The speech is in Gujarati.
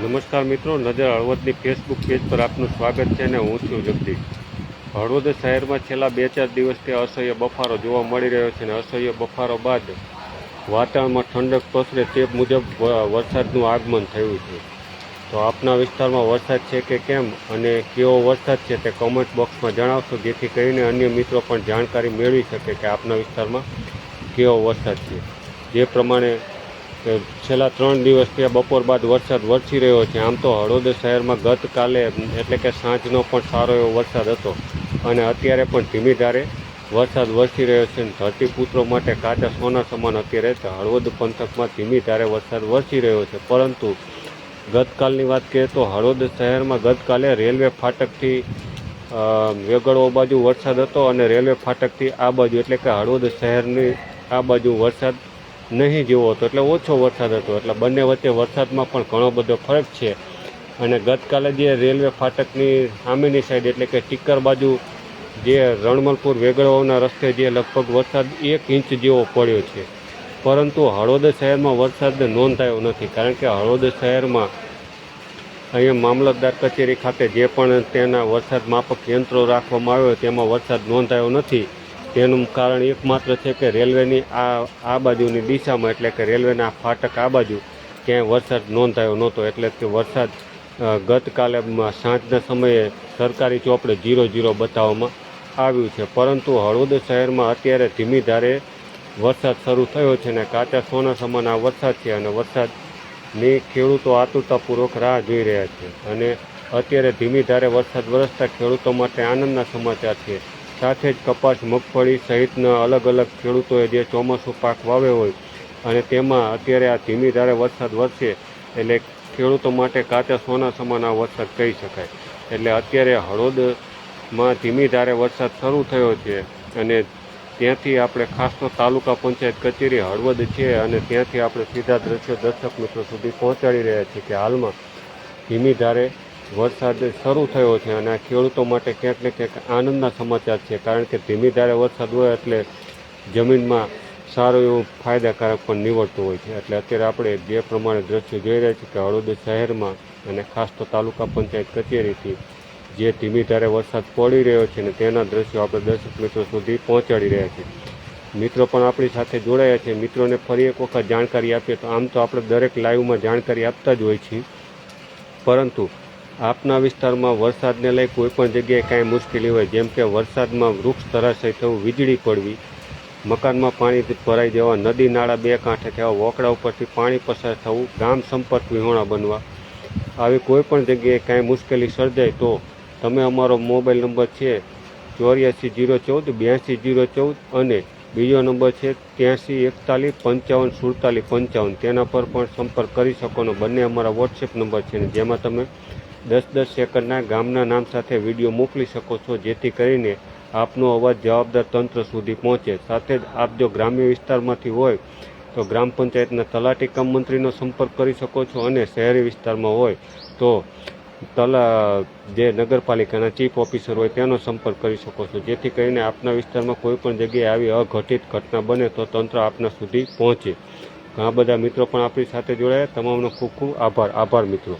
નમસ્કાર મિત્રો, નજર હળવદની ફેસબુક પેજ પર આપનું સ્વાગત છે અને હું છું જગદીશ. હળવદ શહેરમાં છેલ્લા બે ચાર દિવસથી અસહ્ય બફારો જોવા મળી રહ્યો છે અને અસહ્ય બફારો બાદ વાતાવરણમાં ઠંડક પ્રસરે તે મુજબ વરસાદનું આગમન થયું છે. તો આપના વિસ્તારમાં વરસાદ છે કે કેમ અને કેવો વરસાદ છે તે કોમેન્ટ બોક્સમાં જણાવશો, જેથી કરીને અન્ય મિત્રો પણ જાણકારી મેળવી શકે કે આપના વિસ્તારમાં કેવો વરસાદ છે. જે પ્રમાણે કે છેલ્લા ત્રણ દિવસથી આ બપોર બાદ વરસાદ વરસી રહ્યો છે. આમ તો હળવદ શહેરમાં ગતકાલે એટલે કે સાંજનો પણ સારો એવો વરસાદ હતો અને અત્યારે પણ ધીમી ધારે વરસાદ વરસી રહ્યો છે અને ધરતીપુત્રો માટે કાચા સોના સમાન અત્યારે હળવદ પંથકમાં ધીમી ધારે વરસાદ વરસી રહ્યો છે. પરંતુ ગતકાલની વાત કરીએ તો હળવદ શહેરમાં ગતકાલે રેલવે ફાટકથી વેગળો બાજુ વરસાદ હતો અને રેલવે ફાટકથી આ બાજુ એટલે કે હળવદ શહેરની આ બાજુ વરસાદ નહીં જેવો હતો, એટલે ઓછો વરસાદ હતો. એટલે બંને વચ્ચે વરસાદમાં પણ ઘણો બધો ફરક છે. અને ગતકાલે જે રેલવે ફાટકની સામેની સાઈડ એટલે કે ટીકર બાજુ જે રણમલપુર વેગળવાના રસ્તે જે લગભગ વરસાદ એક ઇંચ જેવો પડ્યો છે. પરંતુ હળવદ શહેરમાં વરસાદ નોંધાયો નથી, કારણ કે હળવદ શહેરમાં અહીંયા મામલતદાર કચેરી ખાતે જે પણ તેના વરસાદ માપક યંત્રો રાખવામાં આવ્યો તેમાં વરસાદ નોંધાયો નથી. તેનું કારણ એકમાત્ર છે કે રેલવેની આ આ બાજુની દિશામાં એટલે કે રેલવેના ફાટક આ બાજુ ક્યાંય વરસાદ નોંધાયો નહોતો, એટલે કે વરસાદ ગતકાલે સાંજના સમયે સરકારી ચોપડે ઝીરો ઝીરો બતાવવામાં આવ્યું છે. પરંતુ હળવદ શહેરમાં અત્યારે ધીમી ધારે વરસાદ શરૂ થયો છે અને કાચા સોના સમાન આ વરસાદ છે અને વરસાદની ખેડૂતો આતુરતાપૂર્વક રાહ જોઈ રહ્યા છે. અને અત્યારે ધીમી ધારે વરસાદ વરસતા ખેડૂતો માટે આનંદના સમાચાર છે. સાથે જ કપાસ, મગફળી સહિતના અલગ અલગ ખેડૂતોએ જે ચોમાસું પાક વાવ્યો હોય અને તેમાં અત્યારે આ ધીમી ધારે વરસાદ વરસે એટલે ખેડૂતો માટે કાચા સોના સમાન આ વરસાદ કહી શકાય. એટલે અત્યારે હળવદમાં ધીમી ધારે વરસાદ શરૂ થયો છે અને ત્યાંથી આપણે ખાસ તો તાલુકા પંચાયત કચેરી હળવદ છે અને ત્યાંથી આપણે સીધા દ્રશ્યો દર્શક મિત્રો સુધી પહોંચાડી રહ્યા છીએ કે હાલમાં ધીમી ધારે વરસાદ શરૂ થયો છે અને આ ખેડૂતો માટે ક્યાંક ને ક્યાંક આનંદના સમાચાર છે, કારણ કે ધીમી ધારે વરસાદ હોય એટલે જમીનમાં સારું એવું ફાયદાકારક પણ નિવડતું હોય છે. એટલે અત્યારે આપણે જે પ્રમાણે દ્રશ્યો જોઈ રહ્યા છીએ કે હળવદ શહેરમાં અને ખાસ તો તાલુકા પંચાયત કચેરીથી જે ધીમી ધારે વરસાદ પડી રહ્યો છે ને તેના દ્રશ્યો આપણે દર્શક મિત્રો સુધી પહોંચાડી રહ્યા છીએ. મિત્રો પણ આપણી સાથે જોડાયા છે. મિત્રોને ફરી એક વખત જાણકારી આપીએ તો આમ તો આપણે દરેક લાઈવમાં જાણકારી આપતા જ હોય છીએ. પરંતુ આપના વિસ્તારમાં વરસાદને લઈ કોઈ પણ જગ્યાએ કાંઈ મુશ્કેલી હોય, જેમ કે વરસાદમાં વૃક્ષ ધરાશય થવું, વીજળી પડવી, મકાનમાં પાણી ભરાઈ જવા, નદી નાળા બે કાંઠે થવા, વોકડા ઉપરથી પાણી પસાર થવું, ગામ સંપર્ક વિહોણા બનવા, આવી કોઈ પણ જગ્યાએ કાંઈ મુશ્કેલી સર્જાય તો તમે અમારો મોબાઈલ નંબર છે ચોર્યાસી જીરો ચૌદ, બ્યાસી જીરો ચૌદ અને બીજો નંબર છે ત્યાંસી એકતાલીસ પંચાવન સુડતાલીસ પંચાવન. તેના પર પણ સંપર્ક કરી શકો ને બંને અમારા વોટ્સએપ નંબર છે ને જેમાં તમે દસ દસ સેકન્ડના ગામના નામ સાથે વીડિયો મોકલી શકો છો, જેથી કરીને આપનો અવાજ જવાબદાર તંત્ર સુધી પહોંચે. સાથે જ આપ જો ગ્રામ્ય વિસ્તારમાંથી હોય, તો ગ્રામ પંચાયતના તલાટી કમ મંત્રીનો સંપર્ક કરી શકો છો અને શહેરી વિસ્તારમાં હોય, તો તલા જે નગરપાલિકાના ચીફ ઓફિસર હોય તેનો સંપર્ક કરી શકો છો. જેથી કરીને આપના વિસ્તારમાં કોઈ પણ જગ્યાએ આવી અઘટિત ઘટના બને તો તંત્ર આપના સુધી પહોંચે. ઘણા બધા મિત્રો પણ આપણી સાથે જોડાયા. તમામનો ખૂબ ખૂબ આભાર. આભાર મિત્રો.